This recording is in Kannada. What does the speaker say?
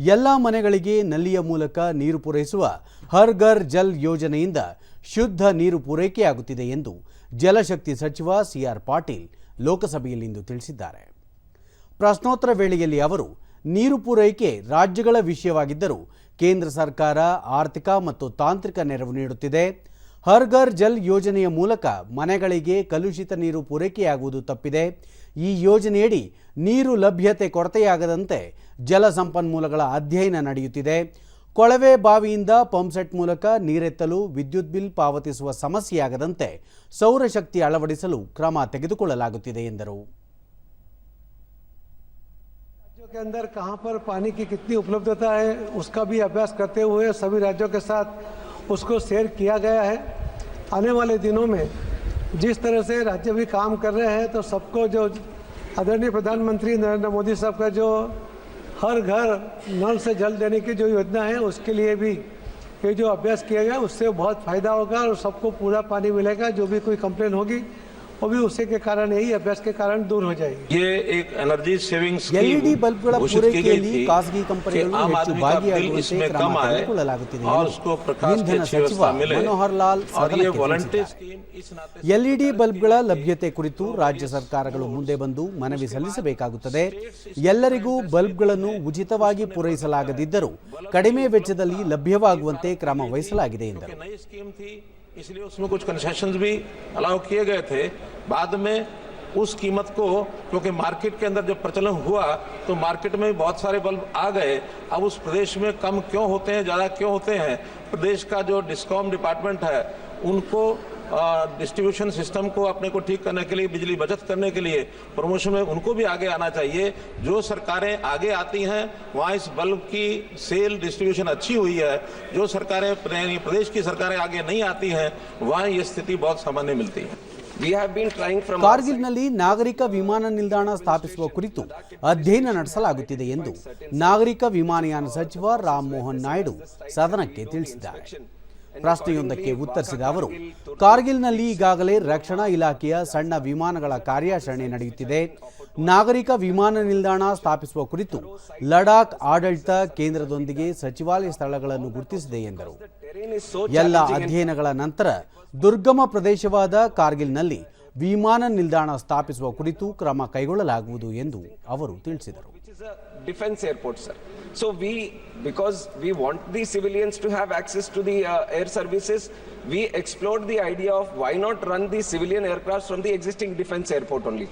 ಎಲ್ಲ ಮನೆಗಳಿಗೆ ನಲ್ಲಿಯ ಮೂಲಕ ನೀರು ಪೂರೈಸುವ ಹರ್ ಘರ್ ಜಲ್ ಯೋಜನೆಯಿಂದ ಶುದ್ಧ ನೀರು ಪೂರೈಕೆಯಾಗುತ್ತಿದೆ ಎಂದು ಜಲಶಕ್ತಿ ಸಚಿವ ಸಿಆರ್ ಪಾಟೀಲ್ ಲೋಕಸಭೆಯಲ್ಲಿಂದು ತಿಳಿಸಿದ್ದಾರೆ. ಪ್ರಶ್ನೋತ್ತರ ವೇಳೆಯಲ್ಲಿ ಅವರು, ನೀರು ಪೂರೈಕೆ ರಾಜ್ಯಗಳ ವಿಷಯವಾಗಿದ್ದರೂ ಕೇಂದ್ರ ಸರ್ಕಾರ ಆರ್ಥಿಕ ಮತ್ತು ತಾಂತ್ರಿಕ ನೆರವು ನೀಡುತ್ತಿದೆ. ಹರ್ ಘರ್ ಜಲ್ ಯೋಜನೆಯ ಮೂಲಕ ಮನೆಗಳಿಗೆ ಕಲುಷಿತ ನೀರು ಪೂರೈಕೆಯಾಗುವುದು ತಪ್ಪಿದೆ ಈ ಯೋಜನೆಯಡಿ ನೀರು ಲಭ್ಯತೆ ಕೊರತೆಯಾಗದಂತೆ ಜಲ ಸಂಪನ್ಮೂಲಗಳ ಅಧ್ಯಯನ ನಡೆಯುತ್ತಿದೆ ಕೊಳವೆ ಬಾವಿಯಿಂದ ಪಂಪ್ಸೆಟ್ ಮೂಲಕ ನೀರೆತ್ತಲು ವಿದ್ಯುತ್ ಬಿಲ್ ಪಾವತಿಸುವ ಸಮಸ್ಯೆಯಾಗದಂತೆ ಸೌರಶಕ್ತಿ ಅಳವಡಿಸಲು ಕ್ರಮ ತೆಗೆದುಕೊಳ್ಳಲಾಗುತ್ತಿದೆ ಎಂದರು राज्यों के अंदर कहाँ पर पानी की कितनी उपलब्धता है उसका भी अभ्यास करते हुए सभी राज्यों के साथ उसको शेयर किया गया है। आने वाले दिनों में जिस तरह से राज्य भी काम कर रहे हैं तो सबको जो आदरणीय प्रधानमंत्री नरेंद्र मोदी साहब का जो हर घर नल से जल देने की जो योजना है, उसके लिए भी ये जो अभ्यास किया गया, उससे बहुत फ़ायदा होगा और सबको पूरा पानी मिलेगा, जो भी कोई कंप्लेन होगी। वो भी उसी के कारण यही अभ्यास के कारण दूर हो जाएगी ये एक एनर्जी सेविंग ಎಲ್ಇಡಿ ಬಲ್ಬ್ಗಳ घोषित की गई ಪೂರೈಕೆಯಲ್ಲಿ थी ಖಾಸಗಿ कि ಕಂಪನಿಗಳು आम ಹೆಚ್ಚು आदमी का बिल ಭಾಗಿಯಾಗುವಂತೆ इसमें ಕ್ರಮ कम आए ತೆಗೆದುಕೊಳ್ಳಲಾಗುತ್ತಿದೆ और ಎಂದು उसको प्रकाश की ಇಂಧನ अच्छी ಸಚಿವ व्यवस्था मिले ಮನೋಹರ್ ಲಾಲ್ और ये ಸದನಕ್ಕೆ वॉलंटियर ತಿಳಿಸಿದ್ದಾರೆ स्कीम इस नाते ಎಲ್ಇಡಿ ಬಲ್ಬ್ಗಳ ಲಭ್ಯತೆ ಕುರಿತು ರಾಜ್ಯ ಸರ್ಕಾರಗಳು ಮುಂದೆ ಬಂದು ಮನವಿ ಸಲ್ಲಿಸಬೇಕಾಗುತ್ತದೆ ಎಲ್ಲರಿಗೂ ಬಲ್ಬ್ಗಳನ್ನು ಉಚಿತವಾಗಿ ಪೂರೈಸಲಾಗದಿದ್ದರೂ ಕಡಿಮೆ ವೆಚ್ಚದಲ್ಲಿ ಲಭ್ಯವಾಗುವಂತೆ ಕ್ರಮ ವಹಿಸಲಾಗಿದೆ ಎಂದರು नई स्कीम थी इसलिए उसमें कुछ कंसेशन भी अलाउ किए गए थे। बाद में उस कीमत को, क्योंकि मार्केट के अंदर जब प्रचलन हुआ तो मार्केट में बहुत सारे बल्ब आ गए। अब उस प्रदेश में कम क्यों होते हैं, ज़्यादा क्यों होते हैं? प्रदेश का जो डिस्कॉम डिपार्टमेंट है, उनको डिस्ट्रीब्यूशन सिस्टम को अपने को ठीक करने के लिए बिजली बचत करने के लिए प्रमोशन में उनको भी आगे आना चाहिए जो सरकारें आगे आती हैं वहाँ इस बल्ब की सेल डिस्ट्रीब्यूशन अच्छी हुई है जो सरकारें यानी प्रदेश की सरकारें आगे नहीं आती हैं वहाँ ये स्थिति बहुत सामान्य मिलती है We have been trying from our ಕಾರ್ಗಿಲ್ನಲ್ಲಿ ನಾಗರಿಕ ವಿಮಾನ ನಿಲ್ದಾಣ ಸ್ಥಾಪಿಸುವ ಕುರಿತು ಅಧ್ಯಯನ ನಡೆಸಲಾಗುತ್ತಿದೆ ಎಂದು ನಾಗರಿಕ ವಿಮಾನಯಾನ ಸಚಿವ ರಾಮ್ ಮೋಹನ್ ನಾಯ್ಡು ಸದನಕ್ಕೆ ತಿಳಿಸಿದ್ದಾರೆ ಪ್ರಶ್ನೆಯೊಂದಕ್ಕೆ ಉತ್ತರಿಸಿದ ಅವರು ಕಾರ್ಗಿಲ್ನಲ್ಲಿ ಈಗಾಗಲೇ ರಕ್ಷಣಾ ಇಲಾಖೆಯ ಸಣ್ಣ ವಿಮಾನಗಳ ಕಾರ್ಯಾಚರಣೆ ನಡೆಯುತ್ತಿದೆ. ನಾಗರಿಕ ವಿಮಾನ ನಿಲ್ದಾಣ ಸ್ಥಾಪಿಸುವ ಕುರಿತು ಲಡಾಖ್ ಆಡಳಿತ ಕೇಂದ್ರದೊಂದಿಗೆ ಸಚಿವಾಲಯ ಸ್ಥಳಗಳನ್ನು ಗುರುತಿಸಿದೆ ಎಂದರು. ಎಲ್ಲ ಅಧ್ಯಯನಗಳ ನಂತರ ದುರ್ಗಮ ಪ್ರದೇಶವಾದ ಕಾರ್ಗಿಲ್ನಲ್ಲಿ ವಿಮಾನ ನಿಲ್ದಾಣ ಸ್ಥಾಪಿಸುವ ಕುರಿತು ಕ್ರಮ ಕೈಗೊಳ್ಳಲಾಗುವುದು ಎಂದು ಅವರು ತಿಳಿಸಿದರು. Is a defense airport, sir. So we, because we want the civilians to have access to the uh, air services, we explored the idea of why not run the civilian aircraft from the existing defense airport only.